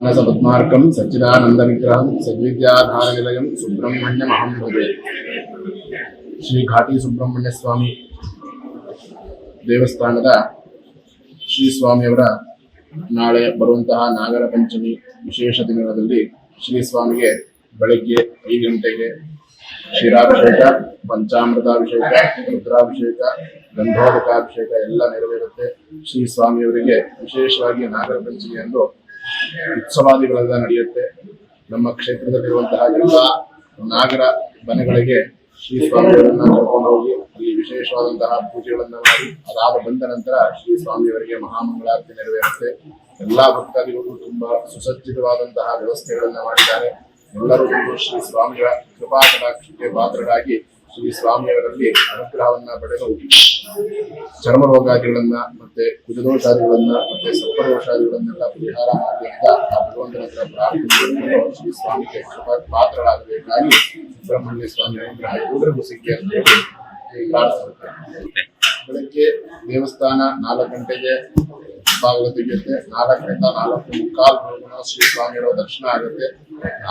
సపత్మార్గం ಸಚ್ಚಿದಾನಂದ విగ్రహం సద్విద్యాధార ಸುಬ್ರಹ್ಮಣ್ಯ సుబ్రహ్మణ్యమహం భజే ಶ್ರೀ ಘಾಟಿ ಸುಬ್ರಹ್ಮಣ್ಯ ಸ್ವಾಮಿ ದೇವಸ್ಥಾನದ ಶ್ರೀ ಸ್ವಾಮಿಯವರ ನಾಳೆ ಬರುವಂತಹ ನಾಗರ ಪಂಚಮಿ ವಿಶೇಷ ದಿನದಲ್ಲಿ ಶ್ರೀ ಸ್ವಾಮಿಗೆ ಬೆಳಗ್ಗೆ ಐದು ಗಂಟೆಗೆ ಕ್ಷೀರಾಭಿಷೇಕ, ಪಂಚಾಮೃತಾಭಿಷೇಕ, ರುದ್ರಾಭಿಷೇಕ, ಗಂಧೋದಕಾಭಿಷೇಕ ಎಲ್ಲ ನೆರವೇರುತ್ತೆ. ಶ್ರೀ ಸ್ವಾಮಿಯವರಿಗೆ ವಿಶೇಷವಾಗಿ ನಾಗರ ಪಂಚಮಿಯಂದು ಉತ್ಸವಾದಿಗಳೆಲ್ಲ ನಡೆಯುತ್ತೆ. ನಮ್ಮ ಕ್ಷೇತ್ರದಲ್ಲಿರುವಂತಹ ಎಲ್ಲ ನಾಗರ ಮನೆಗಳಿಗೆ ಶ್ರೀ ಸ್ವಾಮಿಯವರನ್ನ ಕರ್ಕೊಂಡು ಹೋಗಿ, ಅಲ್ಲಿ ವಿಶೇಷವಾದಂತಹ ಪೂಜೆಗಳನ್ನ ಮಾಡಿ, ಅದಾದ ಬಂದ ನಂತರ ಶ್ರೀ ಸ್ವಾಮಿಯವರಿಗೆ ಮಹಾಮಂಗಳಾರತಿ ನೆರವೇರುತ್ತೆ. ಎಲ್ಲಾ ಭಕ್ತಾದಿಗಳು ತುಂಬಾ ಸುಸಜ್ಜಿತವಾದಂತಹ ವ್ಯವಸ್ಥೆಗಳನ್ನ ಮಾಡಿದ್ದಾರೆ. ಎಲ್ಲರೂ ಶ್ರೀ ಸ್ವಾಮಿಗಳ ಕೃಪಾ ಕಟಾಕ್ಷಕ್ಕೆ ಪಾತ್ರರಾಗಿ ಶ್ರೀ ಸ್ವಾಮಿಯವರಲ್ಲಿ ಅನುಗ್ರಹವನ್ನ ಪಡೆದು ಚರ್ಮ ರೋಗಾದಿಗಳನ್ನ ಮತ್ತೆ ಕುಜದೋಷಾದಿಗಳನ್ನ ಮತ್ತೆ ಸರ್ಪದೋಷಾದಿಗಳನ್ನೆಲ್ಲ ಪರಿಹಾರ ಮಾಡಿ ಅಂತ ಆ ಭಗವಂತನ ಹತ್ರ ಪ್ರಾರ್ಥನೆ ಶ್ರೀ ಸ್ವಾಮಿಗೆ ಪಾತ್ರರಾಗಬೇಕಾಗಿ ಸುಬ್ರಹ್ಮಣ್ಯ ಸ್ವಾಮಿ ಅನುಗ್ರಹ ಎಲ್ಲರಿಗೂ ಸಿಕ್ಕಿ ಅಂತ ಹೇಳಿ ಪ್ರಾರ್ಥಿಸುತ್ತೆ ಬೆಳಗ್ಗೆ ದೇವಸ್ಥಾನ ನಾಲ್ಕು ಗಂಟೆಗೆ ಬಾಗಿಲು ತೆಗೆಯುತ್ತೆ ನಾಲ್ಕರಿಂದ ನಾಲ್ಕು ಮುಕ್ಕಾಲ್ವರೆಗೂ ಶ್ರೀ ಸ್ವಾಮಿಯವರ ದರ್ಶನ ಆಗುತ್ತೆ.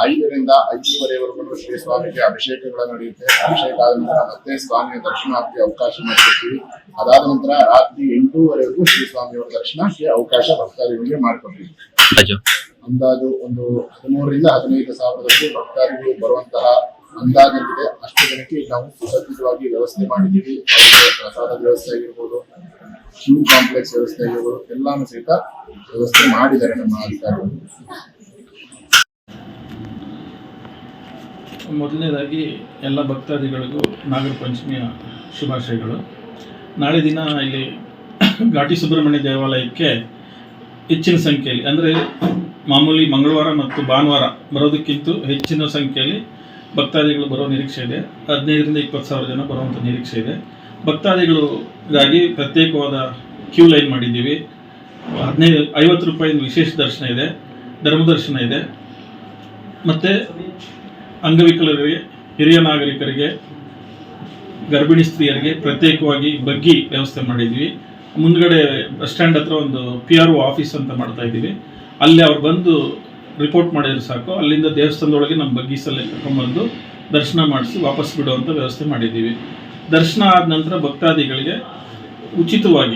ಐದರಿಂದ ಐದೂವರೆವರೆಗೂ ಶ್ರೀ ಸ್ವಾಮಿಗೆ ಅಭಿಷೇಕಗಳು ನಡೆಯುತ್ತೆ. ಅಭಿಷೇಕ ಆದ ನಂತರ ಮತ್ತೆ ಸ್ವಾಮಿಯ ದರ್ಶನಾರ್ಥಿ ಅವಕಾಶ ಮಾಡಿಕೊಡ್ತೀವಿ. ಅದಾದ ನಂತರ ರಾತ್ರಿ ಎಂಟೂವರೆಗೂ ಶ್ರೀ ಸ್ವಾಮಿಯವರ ದರ್ಶನಕ್ಕೆ ಅವಕಾಶ ಭಕ್ತಾದಿಗಳಿಗೆ ಮಾಡಿಕೊಡ್ತೀವಿ. ಅಂದಾಜು ಒಂದು ಹದಿಮೂರರಿಂದ ಹದಿನೈದು ಸಾವಿರದವರೆಗೂ ಭಕ್ತಾದಿಗಳು ಬರುವಂತಹ ಅಂದಾಜಿದೆ ಅಷ್ಟು ಜನಕ್ಕೆ ನಾವು ಸುಸಜ್ಜಿತವಾಗಿ ವ್ಯವಸ್ಥೆ ಮಾಡಿದ್ದೀವಿ. ಪ್ರಸಾದ ವ್ಯವಸ್ಥೆ ಆಗಿರ್ಬೋದು ಕ್ಯೂ ಕಾಂಪ್ಲೆಕ್ಸ್ ವ್ಯವಸ್ಥೆ ಆಗಿರ್ಬೋದು ಎಲ್ಲಾನು ಸಹಿತ ವ್ಯವಸ್ಥೆ ಮಾಡಿದ್ದಾರೆ ನಮ್ಮ ಅಧಿಕಾರಿಗಳು. ಮೊದಲನೇದಾಗಿ ಎಲ್ಲ ಭಕ್ತಾದಿಗಳಿಗೂ ನಾಗರ ಪಂಚಮಿಯ ಶುಭಾಶಯಗಳು. ನಾಳೆ ದಿನ ಇಲ್ಲಿ ಘಾಟಿ ಸುಬ್ರಹ್ಮಣ್ಯ ದೇವಾಲಯಕ್ಕೆ ಹೆಚ್ಚಿನ ಸಂಖ್ಯೆಯಲ್ಲಿ, ಅಂದರೆ ಮಾಮೂಲಿ ಮಂಗಳವಾರ ಮತ್ತು ಭಾನುವಾರ ಬರೋದಕ್ಕಿಂತ ಹೆಚ್ಚಿನ ಸಂಖ್ಯೆಯಲ್ಲಿ ಭಕ್ತಾದಿಗಳು ಬರೋ ನಿರೀಕ್ಷೆ ಇದೆ. ಹದಿನೈದರಿಂದ ಇಪ್ಪತ್ತು ಸಾವಿರ ಜನ ಬರುವಂಥ ನಿರೀಕ್ಷೆ ಇದೆ. ಭಕ್ತಾದಿಗಳಿಗಾಗಿ ಪ್ರತ್ಯೇಕವಾದ ಕ್ಯೂ ಲೈನ್ ಮಾಡಿದ್ದೀವಿ. ಹದಿನೈದು, ಐವತ್ತು ರೂಪಾಯಿ ವಿಶೇಷ ದರ್ಶನ ಇದೆ ಧರ್ಮದರ್ಶನ ಇದೆ. ಮತ್ತು ಅಂಗವಿಕಲರಿಗೆ, ಹಿರಿಯ ನಾಗರಿಕರಿಗೆ, ಗರ್ಭಿಣಿ ಸ್ತ್ರೀಯರಿಗೆ ಪ್ರತ್ಯೇಕವಾಗಿ ಬಗ್ಗಿ ವ್ಯವಸ್ಥೆ ಮಾಡಿದ್ವಿ ಮುಂದ್ಗಡೆ ಬಸ್ ಸ್ಟ್ಯಾಂಡ್ ಹತ್ರ ಒಂದು ಪಿ ಆರ್ ಒ ಆಫೀಸ್ ಅಂತ ಮಾಡ್ತಾ ಇದ್ದೀವಿ. ಅಲ್ಲಿ ಅವ್ರು ಬಂದು ರಿಪೋರ್ಟ್ ಮಾಡಿದ್ರೆ ಸಾಕು. ಅಲ್ಲಿಂದ ದೇವಸ್ಥಾನದೊಳಗೆ ನಮ್ಮ ಬಗ್ಗೀಸಲ್ಲಿ ಕರ್ಕೊಂಡ್ಬಂದು ದರ್ಶನ ಮಾಡಿಸಿ ವಾಪಸ್ ಬಿಡುವಂಥ ವ್ಯವಸ್ಥೆ ಮಾಡಿದ್ದೀವಿ. ದರ್ಶನ ಆದ ನಂತರ ಭಕ್ತಾದಿಗಳಿಗೆ ಉಚಿತವಾಗಿ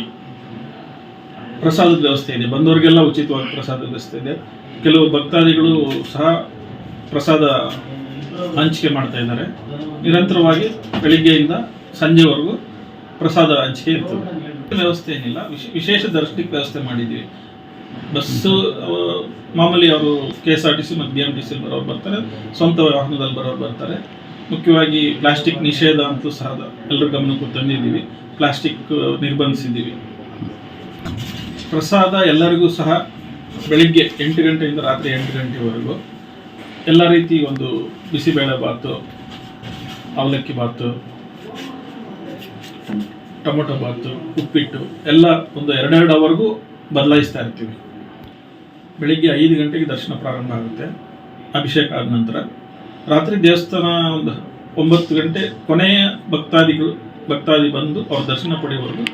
ಪ್ರಸಾದದ ವ್ಯವಸ್ಥೆ ಇದೆ. ಬಂದವರಿಗೆಲ್ಲ ಉಚಿತವಾಗಿ ಪ್ರಸಾದದ ವ್ಯವಸ್ಥೆ ಇದೆ. ಕೆಲವು ಭಕ್ತಾದಿಗಳು ಸಹ ಪ್ರಸಾದ ಹಂಚಿಕೆ ಮಾಡ್ತಾ ಇದ್ದಾರೆ. ನಿರಂತರವಾಗಿ ಬೆಳಿಗ್ಗೆಯಿಂದ ಸಂಜೆವರೆಗೂ ಪ್ರಸಾದ ಹಂಚಿಕೆ ಇರ್ತದೆ. ವ್ಯವಸ್ಥೆ ಏನಿಲ್ಲ. ವಿಶ್- ವಿಶೇಷ ದರ್ಶನಕ್ಕೆ ವ್ಯವಸ್ಥೆ ಮಾಡಿದ್ದೀವಿ. ಬಸ್ಸು ಮಾಮೂಲಿ ಅವರು K S R T C ಮತ್ತು ಬಿ ಎಂ ಟಿ ಸಿ ಬರೋರು ಬರ್ತಾರೆ. ಸ್ವಂತ ವಾಹನದಲ್ಲಿ ಬರೋರು ಬರ್ತಾರೆ. ಮುಖ್ಯವಾಗಿ ಪ್ಲಾಸ್ಟಿಕ್ ನಿಷೇಧ ಅಂತೂ ಸಹ ಎಲ್ಲರ ಗಮನಕ್ಕೂ ತಂದಿದ್ದೀವಿ. ಪ್ಲಾಸ್ಟಿಕ್ ನಿರ್ಬಂಧಿಸಿದ್ದೀವಿ. ಪ್ರಸಾದ ಎಲ್ಲರಿಗೂ ಸಹ ಬೆಳಿಗ್ಗೆ ಎಂಟು ಗಂಟೆಯಿಂದ ರಾತ್ರಿ ಎಂಟು ಗಂಟೆವರೆಗೂ ಎಲ್ಲ ರೀತಿ ಒಂದು ಬಿಸಿಬೇಳೆ ಬಾತು, ಅವಲಕ್ಕಿ ಬಾತು, ಟೊಮೊಟೊ ಬಾತು, ಉಪ್ಪಿಟ್ಟು ಎಲ್ಲ ಒಂದು ಎರಡೆರಡು ಅವರ್ಗೂ ಬದಲಾಯಿಸ್ತಾ ಇರ್ತೀವಿ. ಬೆಳಿಗ್ಗೆ ಐದು ಗಂಟೆಗೆ ದರ್ಶನ ಪ್ರಾರಂಭ ಆಗುತ್ತೆ. ಅಭಿಷೇಕ ಆದ ನಂತರ ರಾತ್ರಿ ದೇವಸ್ಥಾನ ಒಂದು ಒಂಬತ್ತು ಗಂಟೆ ಕೊನೆಯ ಭಕ್ತಾದಿಗಳು, ಭಕ್ತಾದಿ ಬಂದು ಅವ್ರ ದರ್ಶನ ಪಡೆಯುವವರೆಗೂ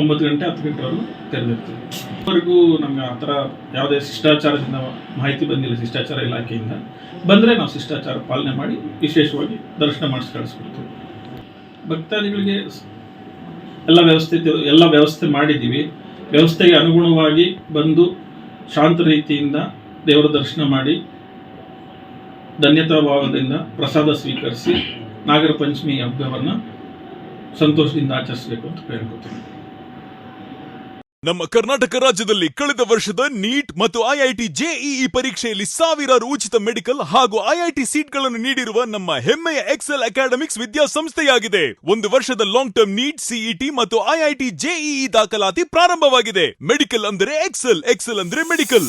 ಒಂಬತ್ತು ಗಂಟೆ, ಹತ್ತು ಗಂಟೆವರೆಗೂ ತೆರೆದಿರ್ತೀವಿ ವರೆಗೂ ನಮ್ಗೆ ಆ ಥರ ಯಾವುದೇ ಶಿಷ್ಟಾಚಾರದಿಂದ ಮಾಹಿತಿ ಬಂದಿಲ್ಲ, ಶಿಷ್ಟಾಚಾರ ಇಲಾಖೆಯಿಂದ. ಬಂದರೆ ನಾವು ಶಿಷ್ಟಾಚಾರ ಪಾಲನೆ ಮಾಡಿ ವಿಶೇಷವಾಗಿ ದರ್ಶನ ಮಾಡಿಸಿ ಕಳಿಸ್ಕೊಡ್ತೀವಿ. ಭಕ್ತಾದಿಗಳಿಗೆ ಎಲ್ಲ ವ್ಯವಸ್ಥೆ ಎಲ್ಲ ವ್ಯವಸ್ಥೆ ಮಾಡಿದ್ದೀವಿ. ವ್ಯವಸ್ಥೆಗೆ ಅನುಗುಣವಾಗಿ ಬಂದು ಶಾಂತ ರೀತಿಯಿಂದ ದೇವರ ದರ್ಶನ ಮಾಡಿ ಧನ್ಯತಾ ಭಾವದಿಂದ ಪ್ರಸಾದ ಸ್ವೀಕರಿಸಿ ನಾಗರ ಪಂಚಮಿ ಹಬ್ಬವನ್ನು ಸಂತೋಷದಿಂದ ಆಚರಿಸಬೇಕು ಅಂತ ಕೇಳ್ಕೊತೀನಿ. ನಮ್ಮ ಕರ್ನಾಟಕ ರಾಜ್ಯದಲ್ಲಿ ಕಳೆದ ವರ್ಷದ ನೀಟ್ ಮತ್ತು ಐಐಟಿ ಜೆಇಇ ಪರೀಕ್ಷೆಯಲ್ಲಿ ಸಾವಿರಾರು ಉಚಿತ ಮೆಡಿಕಲ್ ಹಾಗೂ ಐಐಟಿ ಸೀಟ್ಗಳನ್ನು ನೀಡಿರುವ ನಮ್ಮ ಹೆಮ್ಮೆಯ ಎಕ್ಸೆಲ್ ಅಕಾಡೆಮಿಕ್ಸ್ ವಿದ್ಯಾಸಂಸ್ಥೆಯಾಗಿದೆ. ಒಂದು ವರ್ಷದ ಲಾಂಗ್ ಟರ್ಮ್ ನೀಟ್, ಸಿಇಟಿ ಮತ್ತು ಐಐಟಿ ಜೆಇಇ ದಾಖಲಾತಿ ಪ್ರಾರಂಭವಾಗಿದೆ. ಮೆಡಿಕಲ್ ಅಂದರೆ ಎಕ್ಸೆಲ್ ಎಕ್ಸೆಲ್ ಅಂದ್ರೆ ಮೆಡಿಕಲ್.